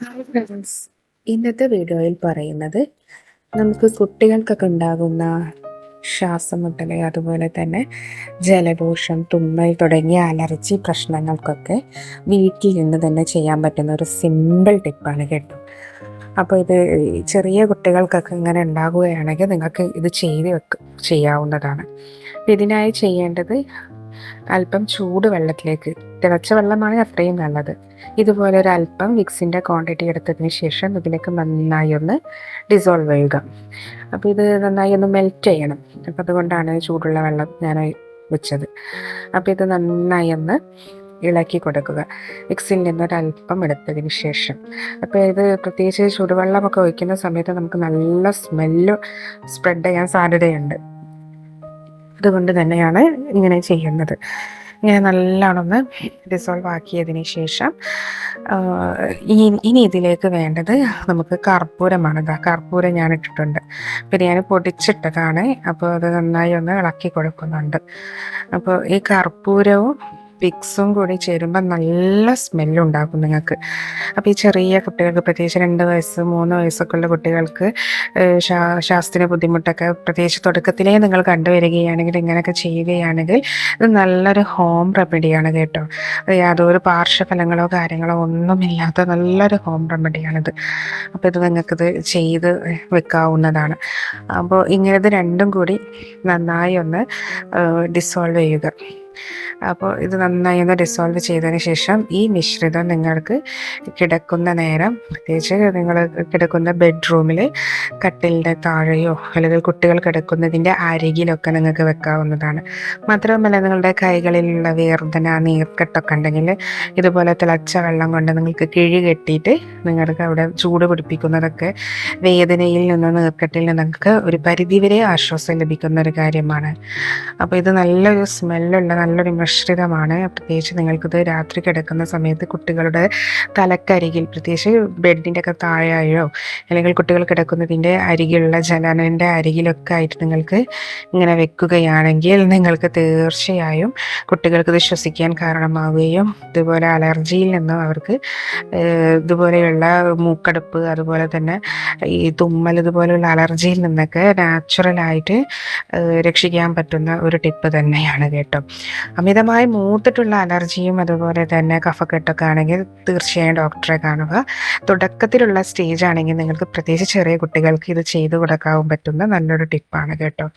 Hi friends ഇന്നത്തെ വീഡിയോയിൽ പറയുന്നത് നമുക്ക് കുട്ടികൾക്കൊക്കെ ഉണ്ടാകുന്ന ശ്വാസമുട്ടൽ അതുപോലെ തന്നെ ജലദോഷം തുമ്മൽ തുടങ്ങിയ അലർജി പ്രശ്നങ്ങൾക്കൊക്കെ വീട്ടിൽ നിന്ന് തന്നെ ചെയ്യാൻ പറ്റുന്ന ഒരു സിമ്പിൾ ടിപ്പാണ് കേട്ടോ. അപ്പോൾ ഇത് ചെറിയ കുട്ടികൾക്കൊക്കെ ഇങ്ങനെ ഉണ്ടാകുകയാണെങ്കിൽ നിങ്ങൾക്ക് ഇത് ചെയ്ത് വെക്ക് ചെയ്യാവുന്നതാണ്. ഇതിനായി ചെയ്യേണ്ടത് അല്പം ചൂട് വെള്ളത്തിലേക്ക് തിളച്ച വെള്ളമാണ് അത്രയും നല്ലത്. ഇതുപോലെ ഒരു അല്പം വിക്സിന്റെ ക്വാണ്ടിറ്റി എടുത്തതിന് ശേഷം ഇതിലേക്ക് നന്നായി ഒന്ന് ഡിസോൾവ് ചെയ്യുക. അപ്പോൾ ഇത് നന്നായി ഒന്ന് മെൽറ്റ് ചെയ്യണം. അപ്പോൾ അതുകൊണ്ടാണ് ചൂടുള്ള വെള്ളം ഞാൻ വെച്ചത്. അപ്പോൾ ഇത് നന്നായി ഒന്ന് ഇളക്കി കൊടുക്കുക. മിക്സിയിൽ നിന്നൊരല്പം എടുത്തതിന് ശേഷം. അപ്പോൾ ഇത് പ്രത്യേകിച്ച് ചൂടുവെള്ളമൊക്കെ ഒഴിക്കുന്ന സമയത്ത് നമുക്ക് നല്ല സ്മെല്ല് സ്പ്രെഡ് ചെയ്യാൻ സാധ്യതയുണ്ട്. അതുകൊണ്ട് തന്നെയാണ് ഇങ്ങനെ ചെയ്യുന്നത്. ഇങ്ങനെ നല്ലോണം ഒന്ന് ഡിസോൾവ് ആക്കിയതിന് ശേഷം ഇനി ഇതിലേക്ക് വേണ്ടത് നമുക്ക് കർപ്പൂരമാണ് കർപ്പൂരം ഞാൻ ഇട്ടിട്ടുണ്ട്. പിന്നെ ഞാൻ പൊടിച്ചിട്ടതാണ്. അപ്പോൾ അത് നന്നായി ഒന്ന് ഇളക്കി കൊടുക്കുന്നുണ്ട്. അപ്പോൾ ഈ കർപ്പൂരവും പിക്സും കൂടി ചേരുമ്പോൾ നല്ല സ്മെല്ലുണ്ടാക്കും നിങ്ങൾക്ക്. അപ്പോൾ ഈ ചെറിയ കുട്ടികൾക്ക് പ്രത്യേകിച്ച് രണ്ട് വയസ്സ് മൂന്ന് വയസ്സൊക്കെ ഉള്ള കുട്ടികൾക്ക് ശ്വാസത്തിന് ബുദ്ധിമുട്ടൊക്കെ പ്രത്യേകിച്ച് തുടക്കത്തിലേ നിങ്ങൾ കണ്ടുവരികയാണെങ്കിൽ ഇങ്ങനെയൊക്കെ ചെയ്യുകയാണെങ്കിൽ ഇത് നല്ലൊരു ഹോം റെമഡിയാണ് കേട്ടോ. യാതൊരു പാർശ്വഫലങ്ങളോ കാര്യങ്ങളോ ഒന്നുമില്ലാത്ത നല്ലൊരു ഹോം റെമഡിയാണിത്. അപ്പോൾ ഇത് നിങ്ങൾക്കിത് ചെയ്ത് വെക്കാവുന്നതാണ്. അപ്പോൾ ഇങ്ങനെ ഇത് രണ്ടും കൂടി നന്നായി ഒന്ന് ഡിസോൾവ് ചെയ്യുക. അപ്പോൾ ഇത് നന്നായി ഒന്ന് ഡിസോൾവ് ചെയ്തതിന് ശേഷം ഈ മിശ്രിതം നിങ്ങൾക്ക് കിടക്കുന്ന നേരം പ്രത്യേകിച്ച് നിങ്ങൾ കിടക്കുന്ന ബെഡ്റൂമിൽ കട്ടിലിന്റെ താഴെയോ അല്ലെങ്കിൽ കുട്ടികൾ കിടക്കുന്നതിന്റെ അരികിലൊക്കെ നിങ്ങൾക്ക് വെക്കാവുന്നതാണ്. മാത്രമല്ല നിങ്ങളുടെ കൈകളിലുള്ള വേർതന നീർക്കെട്ടൊക്കെ ഉണ്ടെങ്കിൽ ഇതുപോലെ തിളച്ച വെള്ളം കൊണ്ട് നിങ്ങൾക്ക് കിഴി കെട്ടിയിട്ട് നിങ്ങൾക്ക് അവിടെ ചൂട് പിടിപ്പിക്കുന്നതൊക്കെ വേദനയിൽ നിന്ന് നീർക്കെട്ടിൽ നിന്ന് നിങ്ങൾക്ക് ഒരു പരിധിവരെ ആശ്വാസം ലഭിക്കുന്ന ഒരു കാര്യമാണ്. അപ്പോൾ ഇത് നല്ലൊരു സ്മെല്ലുള്ള നല്ലൊരു മിശ്രിതമാണ്. പ്രത്യേകിച്ച് നിങ്ങൾക്കിത് രാത്രി കിടക്കുന്ന സമയത്ത് കുട്ടികളുടെ തലക്കരികിൽ പ്രത്യേകിച്ച് ബെഡിന്റെ ഒക്കെ താഴെയോ അല്ലെങ്കിൽ കുട്ടികൾ കിടക്കുന്നതിന്റെ അരികിലുള്ള ജനലിന്റെ അരികിലൊക്കെ ആയിട്ട് നിങ്ങൾക്ക് ഇങ്ങനെ വെക്കുകയാണെങ്കിൽ നിങ്ങൾക്ക് തീർച്ചയായും കുട്ടികൾക്ക് ഇത് ശ്വസിക്കാൻ കാരണമാവുകയും ഇതുപോലെ അലർജിയിൽ നിന്നും അവർക്ക് ഇതുപോലെയുള്ള മൂക്കടുപ്പ് അതുപോലെ തന്നെ ഈ തുമ്മൽ ഇതുപോലെയുള്ള അലർജിയിൽ നിന്നൊക്കെ നാച്ചുറലായിട്ട് രക്ഷിക്കാൻ പറ്റുന്ന ഒരു ടിപ്പ് തന്നെയാണ് കേട്ടോ. അമിതമായി മൂത്തിട്ടുള്ള അലർജിയും അതുപോലെ തന്നെ കഫക്കെട്ടൊക്കെ ആണെങ്കിൽ തീർച്ചയായും ഡോക്ടറെ കാണുക. തുടക്കത്തിലുള്ള സ്റ്റേജ് ആണെങ്കിൽ നിങ്ങൾക്ക് പ്രത്യേകിച്ച് ചെറിയ കുട്ടികൾക്ക് ഇത് ചെയ്തു കൊടുക്കാൻ പറ്റുന്ന നല്ലൊരു ടിപ്പാണ് കേട്ടോ.